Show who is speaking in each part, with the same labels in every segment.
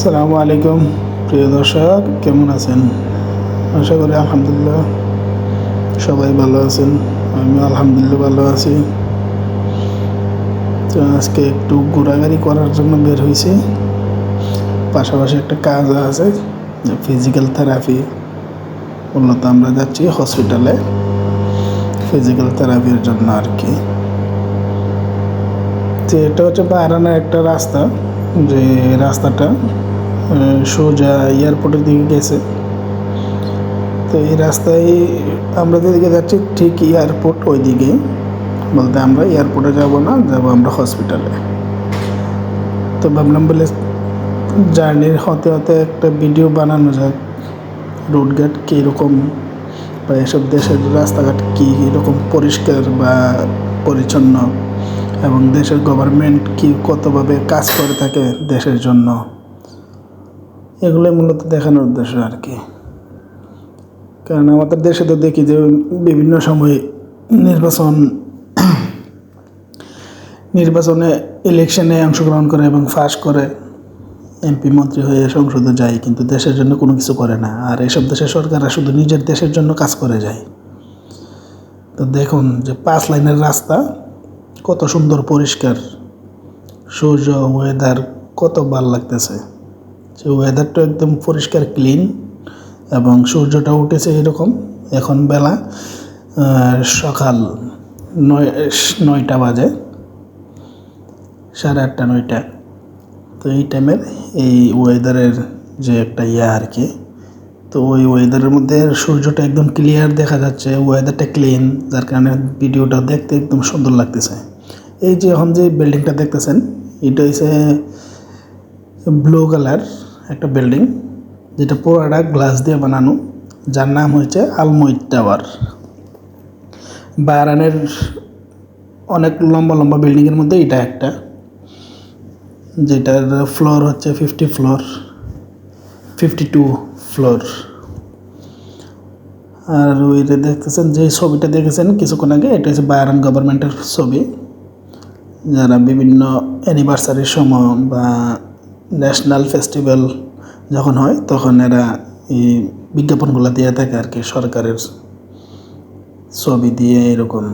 Speaker 1: আসসালামু আলাইকুম, প্রিয় দর্শক, কেমন আছেন? আশা করি আলহামদুলিল্লাহ সবাই ভালো আছেন আমি আলহামদুলিল্লাহ ভালো আছি। তো আজকে একটু ঘোরাঘুরি করার জন্য বের হয়েছি। পাশাপাশি একটা কাজ আছে ফিজিক্যাল থেরাপি মূলত আমরা যাচ্ছি হসপিটালে ফিজিক্যাল থেরাপির জন্য আর কি। তো এটা হচ্ছে বারানার একটা রাস্তা, যে রাস্তাটা সোজা এয়ারপোর্টের দিকে গেছে। তো এই রাস্তায় আমরা যেদিকে যাচ্ছি, ঠিক এয়ারপোর্ট ওই দিকে বলতে আমরা এয়ারপোর্টে যাব না, যাব আমরা হসপিটালে তো ভাবলাম বলে জার্নির হতে হতে একটা ভিডিও বানানো যাক। রোডঘাট কীরকম? বা এসব দেশের রাস্তাঘাট কী রকম পরিষ্কার বা পরিচ্ছন্ন? এবং দেশের গভর্নমেন্ট কী কতভাবে কাজ করে থাকে দেশের জন্য? এগুলোই মূলত দেখানোর উদ্দেশ্য আর কি। কারণ আমাদের দেশে তো দেখি যে বিভিন্ন সময় নির্বাচন, নির্বাচনে ইলেকশনে অংশগ্রহণ করে এবং ফাঁস করে এমপি মন্ত্রী হয়ে সংসদে যায়, কিন্তু দেশের জন্য কোনো কিছু করে না। আর এসব দেশের সরকাররা শুধু নিজের দেশের জন্য কাজ করে যায়। তো দেখুন যে পাঁচ লাইনের রাস্তা, কত সুন্দর পরিষ্কার, সূর্য ওয়েদার কত ভালো লাগতেছে। সে ওয়েদারটা একদম পরিষ্কার ক্লিন এবং সূর্যটা উঠেছে এরকম, এখন বেলা সকাল নয়, নয়টা বাজে, সাড়ে আটটা, নয়টা। তো এই টাইমের এই ওয়েদারের যে একটা ইয়ে আর কি, তো ওই ওয়েদারের মধ্যে সূর্যটা একদম ক্লিয়ার দেখা যাচ্ছে ওয়েদারটা ক্লিন যার কারণে ভিডিওটা দেখতে একদম সুন্দর লাগতেছে। এই যে এখন যে বিল্ডিংটা দেখতেছেন, এটা হচ্ছে ব্লু কালার একটা বিল্ডিং, যেটা পুরোটা গ্লাস দিয়ে বানানো, যার নাম হয়েছে আলমইট টাওয়ার। বারানের অনেক লম্বা লম্বা বিল্ডিংয়ের মধ্যে এটা একটা, যেটার ফ্লোর হচ্ছে fifty floor fifty two floor আর ওইটা দেখতেছেন, যে ছবিটা দেখেছেন কিছুক্ষণ আগে, এটা হচ্ছে বায়ারান গভর্নমেন্টের ছবি, যারা বিভিন্ন অ্যানিভার্সারির সময় বা ন্যাশনাল ফেস্টিভ্যাল যখন হয়, তখন এরা এই বিজ্ঞাপনগুলো দিয়ে থাকে আর কি, সরকারের ছবি দিয়ে এরকম।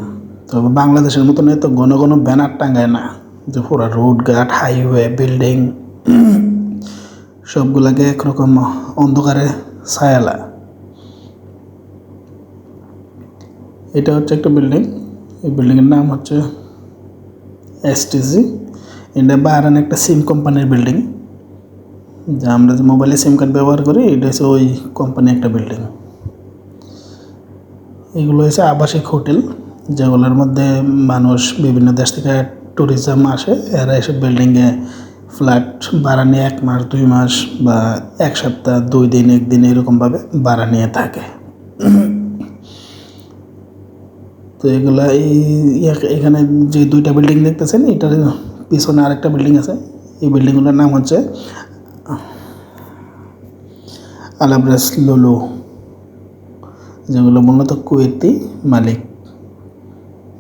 Speaker 1: তবে বাংলাদেশের মতন এত ঘন ঘন ব্যানার টাঙ্গায় না, যে পুরো রোড ঘাট, হাইওয়ে, বিল্ডিং, সবগুলাকে একরকম অন্ধকারে ছায়ালা এটা হচ্ছে একটা বিল্ডিং, এই বিল্ডিংয়ের নাম হচ্ছে এসটিসি এটা বাহারান একটা সিম কোম্পানির বিল্ডিং। যা আমরা যে মোবাইলে সিম কার্ড ব্যবহার করি, এটা হচ্ছে ওই কোম্পানি একটা বিল্ডিং এগুলো হচ্ছে আবাসিক হোটেল যেগুলোর মধ্যে মানুষ বিভিন্ন দেশ থেকে ট্যুরিজম আসে। এরা এসব বিল্ডিংয়ে ফ্ল্যাট ভাড়া নিয়ে এক মাস, দুই মাস বা এক সপ্তাহ, দুই দিন, একদিন এরকমভাবে ভাড়া নিয়ে থাকে। তো এগুলা এই এখানে যে দুইটা বিল্ডিং দেখতেছেন, এটার পিছনে আরেকটা বিল্ডিং আছে। এই বিল্ডিংগুলোর নাম হচ্ছে আলাব্রাস লোলো, যেগুলো মূলত কুয়েতি মালিক।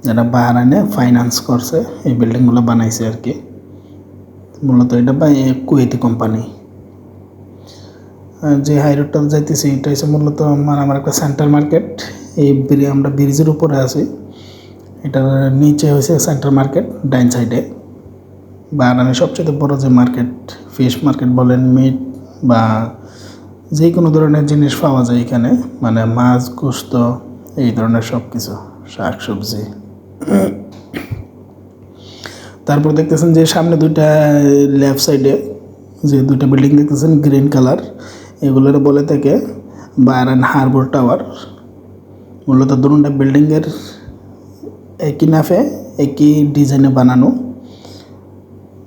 Speaker 1: যারা বাহারানে ফাইন্যান্স করছে, এই বিল্ডিংগুলো বানাইছে আর কি। মূলত এটা বা কুয়েতি কোম্পানি যে হাই রোডটা যাইতেছি, এটা হচ্ছে মূলত আমার আমার একটা সেন্টার মার্কেট এই আমরা ব্রিজের উপরে আছি। এটার নিচে হয়েছে সেন্টার মার্কেট ডাইন সাইডে। বাহারানে সবচেয়ে বড় যে মার্কেট ফিশ মার্কেট বলেন মিট বা যে কোনো ধরনের জিনিস পাওয়া যায় এখানে মানে মাছ, গোস্ত, এই ধরনের সব কিছু শাক, সবজি। তারপর দেখতেছেন যে সামনে দুইটা লেফট সাইডে যে দুইটা বিল্ডিং দেখতেছেন, গ্রিন কালার। এগুলোর বলে থেকে বায়ারান হারবার টাওয়ার। মূলত দুটা বিল্ডিংয়ের একই নাফে, একই ডিজাইনে বানানো।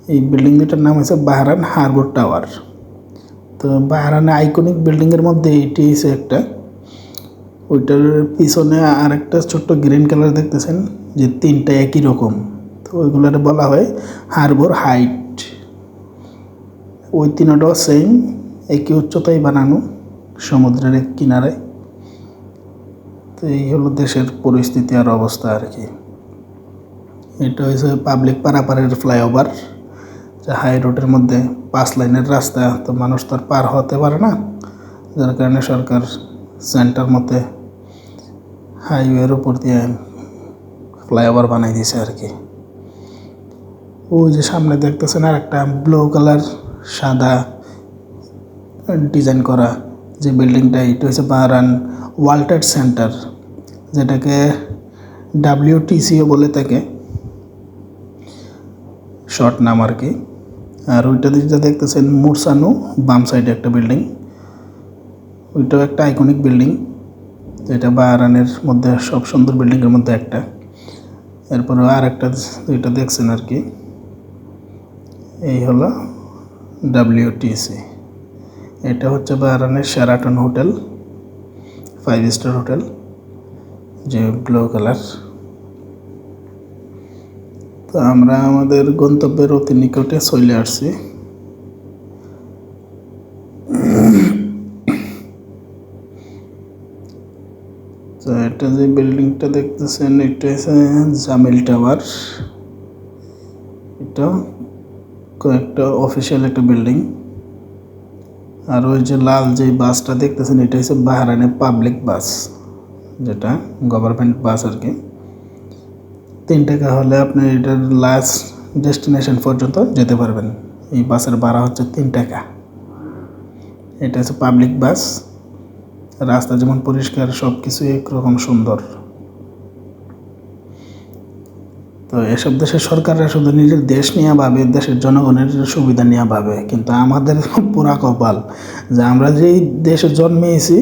Speaker 1: এই বিল্ডিং দুটার নাম হচ্ছে বাহারান হারবার টাওয়ার। তো বাহারানে আইকনিক বিল্ডিংয়ের মধ্যে এটি হচ্ছে একটা। ওইটার পিছনে আর একটা ছোট্ট গ্রিন কালার দেখতেছেন, যে তিনটা একই রকম। তো ওইগুলোর বলা হয় হারবার হাইট ওই তিনটাও সেম একই উচ্চতায় বানানো, সমুদ্রের এক কিনারে। তো এই হলো দেশের পরিস্থিতি আর অবস্থা আর কি। এটা হচ্ছে পাবলিক পারাপারের ফ্লাইওভার যে হাই রোডের মধ্যে পাঁচ লাইনের রাস্তা, তো মানুষ তো আর পার হতে পারে না। যার কারণে সরকার সেন্টার মতে হাইওয়ের উপর দিয়ে ফ্লাইওভার বানাই দিয়েছে আর কি। ওই যে সামনে দেখতেছেন আর একটা ব্লু কালার সাদা ডিজাইন করা যে বিল্ডিংটা এটা হচ্ছে বারান ওয়াল্টার সেন্টার যেটাকে ডাব্লিউটিসিও বলে থাকে শর্ট নাম আর কি। আর ওইটা যেটা দেখতেছেন, মুরসানু বাম সাইডে একটা বিল্ডিং ওইটাও একটা আইকনিক বিল্ডিং যেটা বারানের মধ্যে, সব সুন্দর বিল্ডিংয়ের মধ্যে একটা। এরপরে আর একটা যেটা দেখছেন আর কি, এই হলো ডাব্লিউটিসি এটা হচ্ছে বারানের Sheraton hotel five star hotel যে ব্লু কালার তো আমরা আমাদের গন্তব্যের অতি নিকটে চলে আসছি। তো এটা যে বিল্ডিংটা দেখতেছেন, এটা হচ্ছে জামিল টাওয়ার। এটা কয়েকটা অফিসিয়াল একটা বিল্ডিং। আর ওই যে লাল যে বাসটা দেখতেছেন, এটা হচ্ছে বাহারানের পাবলিক বাস, যেটা গভর্নমেন্ট বাস আর কি। তিন টাকা হলে আপনি এটার লাস্ট ডেস্টিনেশন পর্যন্ত যেতে পারবেন। এই বাসের ভাড়া হচ্ছে তিন টাকা। এটা হচ্ছে পাবলিক বাস রাস্তা যেমন পরিষ্কার সব কিছু একরকম সুন্দর। তো এসব দেশের সরকাররা শুধু নিজের দেশ নিয়ে ভাবে, দেশের জনগণের সুবিধা নিয়ে ভাবে, কিন্তু আমাদের পুরা কপাল যে আমরা যেই দেশে জন্মেছি,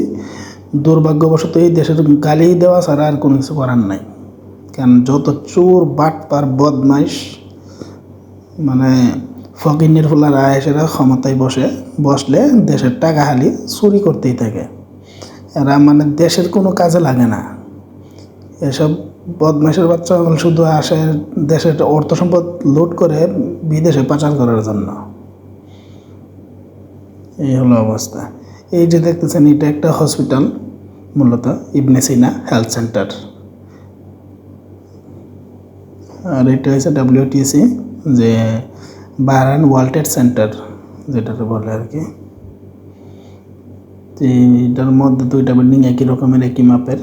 Speaker 1: দুর্ভাগ্যবশত এই দেশের গালি দেওয়া ছাড়া আর কোনো কিছু করার নাই। কারণ যত চোর, বাটপার, বদমাইশ মানে ফকিনের ফুলার আয়েসেরা ক্ষমতায় বসে, বসলে দেশের টাকা হালি চুরি করতেই থাকে। এরা মানে দেশের কোনো কাজে লাগে না। এসব বদমাইশের বাচ্চা শুধু আসে দেশের অর্থ সম্পদ লুট করে বিদেশে পাচার করার জন্য। এই হলো অবস্থা। এই যে দেখতেছেন, এটা একটা হসপিটাল, মূলত ইবনে সিনা হেলথ সেন্টার। আর এটা হচ্ছে ডাব্লিউটিসি যে বারান ওয়ার্ল্ড সেন্টার যেটাকে বলে আর কি। এটার মধ্যে দুইটা বিল্ডিং একই রকমের, একই মাপের